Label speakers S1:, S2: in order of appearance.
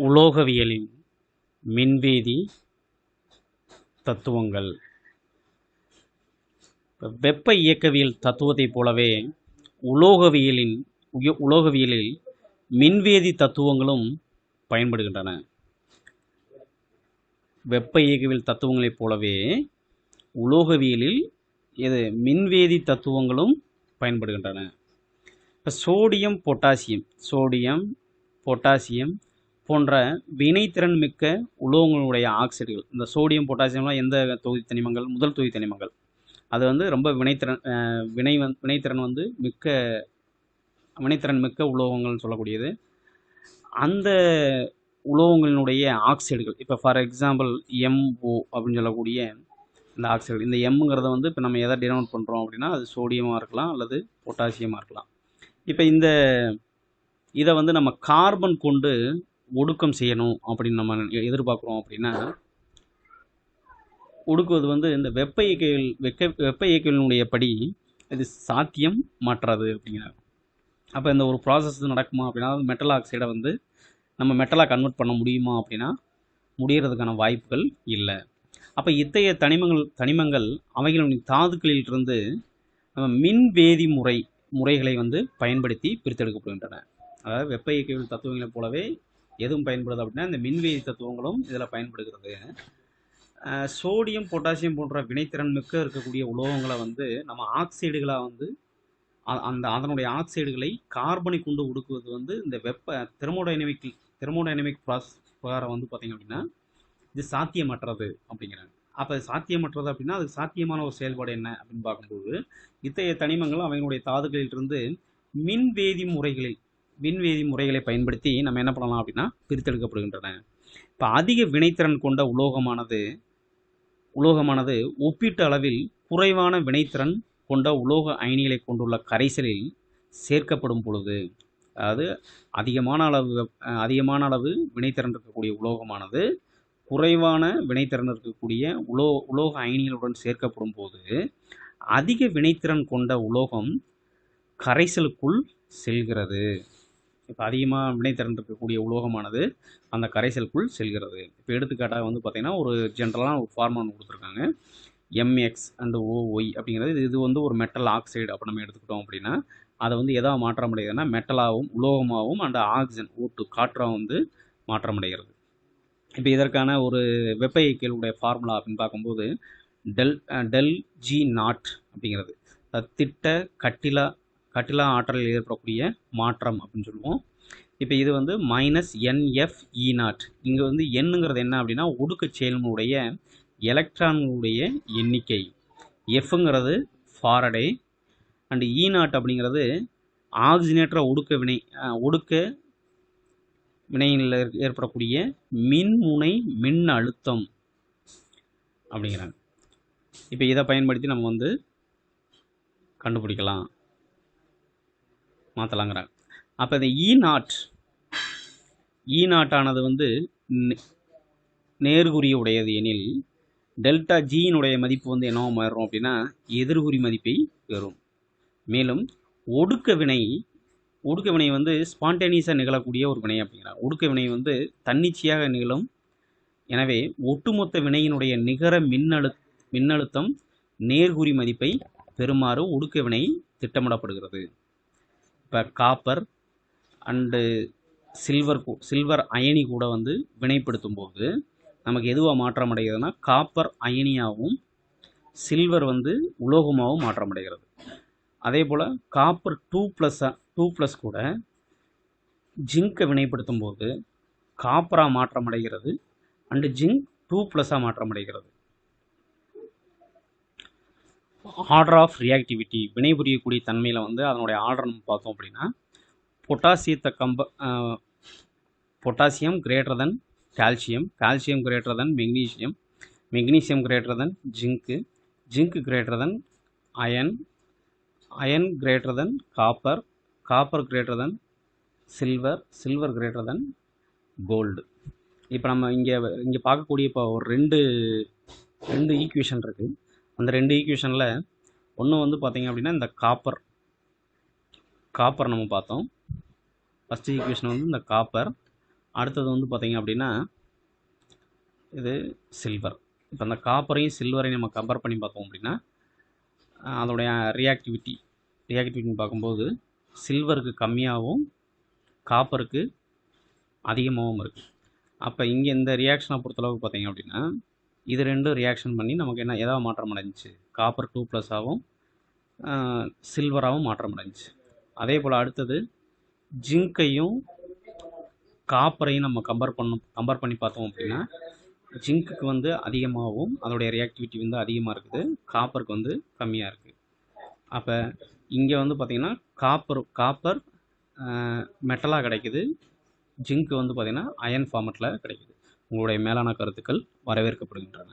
S1: உலோகவியலின் மின்வேதி தத்துவங்கள். வெப்ப இயக்கவியல் தத்துவத்தைப் போலவே உலோகவியலின் உய- உலோகவியலில் மின்வேதி தத்துவங்களும் பயன்படுகின்றன. வெப்ப இயக்கவியல் தத்துவங்களைப் போலவே உலோகவியலில் இது மின்வேதி தத்துவங்களும் பயன்படுகின்றன. இப்போ சோடியம் பொட்டாசியம். சோடியம் பொட்டாசியம் போன்ற வினைத்திறன் மிக்க உலோகங்களுடைய ஆக்சைடுகள் இந்த சோடியம் பொட்டாசியம்லாம் எந்த தொகுதி தனிமங்கள்? முதல் தொகுதி தனிமங்கள். அது வந்து ரொம்ப வினைத்திறன் வினை வந் வினைத்திறன் வந்து மிக்க வினைத்திறன் மிக்க உலோகங்கள்னு சொல்லக்கூடியது. அந்த உலோகங்களினுடைய ஆக்சைடுகள் இப்போ ஃபார் எக்ஸாம்பிள் எம்ஓ அப்படின்னு சொல்லக்கூடிய இந்த ஆக்சைடு இந்த எம்ங்கிறத வந்து இப்போ நம்ம எதை டினோட் பண்ணுறோம் அப்படின்னா அது சோடியமாக இருக்கலாம் அல்லது பொட்டாசியமாக இருக்கலாம். இப்போ இந்த இதை வந்து நம்ம கார்பன் கொண்டு ஒடுக்கம் செய்யணும் அப்படின்னு நம்ம எ- எதிர்பார்க்குறோம் அப்படின்னா ஒடுக்குவது வந்து இந்த வெப்ப இயக்கவியல் வெக்க வெப்ப இயக்கவியலினுடைய படி இது சாத்தியம் மாற்றாது அப்படிங்கிறார் அப்போ இந்த ஒரு ப்ராசஸ் நடக்குமா அப்படின்னா மெட்டல் ஆக்சைடை வந்து நம்ம மெட்டலாக கன்வெர்ட் பண்ண முடியுமா அப்படின்னா முடிகிறதுக்கான வாய்ப்புகள் இல்லை. அப்போ இத்தகைய தனிமங்கள் தனிமங்கள் அவைகளின் தாதுக்களிலிருந்து நம்ம மின் வேதி முறை முறைகளை வந்து பயன்படுத்தி பிரித்தெடுக்கப்படுகின்றன. அதாவது வெப்ப இயக்கவியல் தத்துவங்களைப் போலவே எதுவும் பயன்படுது அப்படின்னா இந்த மின்வேதி தத்துவங்களும் இதில் பயன்படுகிறது. சோடியம் பொட்டாசியம் போன்ற வினைத்திறன் மிக்க இருக்கக்கூடிய உலோகங்களை வந்து நம்ம ஆக்சைடுகளாக வந்து அந்த அதனுடைய ஆக்சைடுகளை கார்பனை கொண்டு ஒடுக்குவது வந்து இந்த வெப்ப தெர்மோடைனமிக் தெர்மோடைனமிக் ப்ராசஸ் பிரகாரம் வந்து பார்த்தீங்க அப்படின்னா இது சாத்தியமற்றது அப்படிங்கிறாங்க. அப்போ அது சாத்தியமற்றது அப்படின்னா அதுக்கு சாத்தியமான ஒரு செயல்பாடு என்ன அப்படின்னு பார்க்கும்போது இத்தகைய தனிமங்கள் அவைகளுடைய தாதுகளிலிருந்து மின்வேதி முறைகளில் விண்வேதி முறைகளை பயன்படுத்தி நம்ம என்ன பண்ணலாம் அப்படின்னா பிரித்தெடுக்கப்படுகின்றன. இப்போ அதிக வினைத்திறன் கொண்ட உலோகமானது உலோகமானது ஒப்பீட்டு அளவில் குறைவான வினைத்திறன் கொண்ட உலோக அயனிகளை கொண்டுள்ள கரைசலில் சேர்க்கப்படும் பொழுது அதாவது அதிகமான அளவு அதிகமான அளவு வினைத்திறன் இருக்கக்கூடிய உலோகமானது குறைவான வினைத்திறன் இருக்கக்கூடிய உலோ உலோக அயனிகளுடன் சேர்க்கப்படும் போது அதிக வினைத்திறன் கொண்ட உலோகம் கரைசலுக்குள் செல்கிறது. இப்போ அதிகமாக வினைத்திறன் இருக்கக்கூடிய உலோகமானது அந்த கரைசலுக்குள் செல்கிறது. இப்போ எடுத்துக்காட்டாக வந்து பார்த்திங்கன்னா ஒரு ஜென்ரலான ஒரு ஃபார்மான் கொடுத்துருக்காங்க. எம்எக்ஸ் அண்டு ஓஒய் அப்படிங்கிறது இது- இது வந்து ஒரு மெட்டல் ஆக்சைடு அப்போ நம்ம எடுத்துக்கிட்டோம் அப்படின்னா அதை வந்து எதா மாற்றமடைகிறதுனா மெட்டலாகவும் உலோகமாகவும் அண்ட் ஆக்சிஜன் ஓட்டு காற்றாக வந்து மாற்றமடைகிறது. இப்போ இதற்கான ஒரு வெப்ப இயக்கியலுடைய ஃபார்முலா அப்படின்னு பார்க்கும்போது டெல் டெல் ஜி நாட் அப்படிங்கிறது. திட்ட கட்டிலா கட்டிலா ஆற்றலில் ஏற்படக்கூடிய மாற்றம் அப்படின்னு சொல்லுவோம். இப்போ இது வந்து மைனஸ் என்எஃப்இ நாட் இங்கே வந்து எண்ணுங்கிறது என்ன அப்படின்னா ஒடுக்க செயல்முடைய எலக்ட்ரான்களுடைய எண்ணிக்கை. எஃப்ங்கிறது ஃபாரடே. அண்டு இ நாட் அப்படிங்கிறது ஆக்சிஜனேற்ற ஒடுக்க வினை ஒடுக்க வினையில் ஏற்படக்கூடிய மின்முனை மின் அழுத்தம் அப்படிங்கிறாங்க. இப்போ இதை பயன்படுத்தி நம்ம வந்து கண்டுபிடிக்கலாம். மாற்றலாங்கிறாங்க அப்போ இந்த இ நாட் இ நாட்டானது வந்து நேர்குறி உடையது எனில் டெல்டா ஜியினுடைய மதிப்பு வந்து என்னவோ மாறும் அப்படின்னா எதிர்குறி மதிப்பை பெறும். மேலும் ஒடுக்க வினை ஒடுக்க வினை வந்து ஸ்பான்டேனியஸாக நிகழக்கூடிய ஒரு வினை அப்படிங்கிறாங்க. ஒடுக்க வினை வந்து தன்னிச்சையாக நிகழும். எனவே ஒட்டுமொத்த வினையினுடைய நிகர மின்னழு மின்னழுத்தம் நேர்குறி மதிப்பை பெறுமாறு ஒடுக்க வினை திட்டமிடப்படுகிறது. இப்போ காப்பர் அண்டு சில்வர் சில்வர் அயனி கூட வந்து வினைப்படுத்தும் போது நமக்கு எதுவாக மாற்றம் அடைகிறதுனா காப்பர் அயனியாகவும் சில்வர் வந்து உலோகமாகவும் மாற்றம் அடைகிறது அதே போல் copper two plus two plus கூட ஜிங்கை வினைப்படுத்தும் போது காப்பராக மாற்றம் அடைகிறது அண்டு ஜிங்க் டூ ப்ளஸ்ஸாக மாற்றம் அடைகிறது ஆர்டர் ஆஃப் ரியாக்டிவிட்டி வினைபுரியக்கூடிய தன்மையில் வந்து அதனுடைய ஆர்டர் நம்ம பார்த்தோம் அப்படின்னா பொட்டாசியத்தை கம்ப potassium greater than calcium calcium greater than magnesium magnesium greater than zinc zinc greater than iron iron greater than copper copper greater than silver silver greater than gold இப்போ நம்ம இங்கே இங்கே பார்க்கக்கூடிய இப்போ ஒரு ரெண்டு ரெண்டு ஈக்குவேஷன் இருக்குது அந்த ரெண்டு ஈக்குவேஷனில் ஒன்று வந்து பார்த்தீங்க அப்படின்னா இந்த காப்பர் காப்பர் நம்ம பார்த்தோம். ஃபஸ்ட்டு ஈக்குவேஷன் வந்து இந்த காப்பர் அடுத்தது வந்து பார்த்தீங்க அப்படின்னா இது சில்வர் இப்போ அந்த காப்பரையும் சில்வரையும் நம்ம கம்பேர் பண்ணி பார்த்தோம் அப்படின்னா அதோடைய ரியாக்டிவிட்டி ரியாக்டிவிட்டின்னு பார்க்கும்போது சில்வருக்கு கம்மியாகவும் காப்பருக்கு அதிகமாகவும் இருக்குது அப்போ இங்கே இந்த ரியாக்ஷனை பொறுத்தளவுக்கு பார்த்தீங்க அப்படின்னா இது ரெண்டும் ரியாக்ஷன் பண்ணி நமக்கு என்ன எதாவது மாற்றம் அடைஞ்சிச்சு. காப்பர் டூ ப்ளஸ்ஸாகவும் சில்வராகவும் மாற்றம் அடைஞ்சிச்சு. அதே போல் அடுத்தது ஜிங்கையும் காப்பரையும் நம்ம கம்பேர் பண்ணும் கம்பேர் பண்ணி பார்த்தோம் அப்படின்னா ஜிங்க்குக்கு வந்து அதிகமாகவும் அதோடைய ரியாக்டிவிட்டி வந்து அதிகமாக இருக்குது. காப்பருக்கு வந்து கம்மியாக இருக்குது அப்போ இங்கே வந்து பார்த்திங்கன்னா காப்பர் காப்பர் மெட்டலாக கிடைக்குது. ஜிங்க் வந்து பார்த்திங்கன்னா அயன் ஃபார்மெட்டில் கிடைக்குது. உங்களுடைய மேலான கருத்துக்கள் வரவேற்கப்படுகின்றன.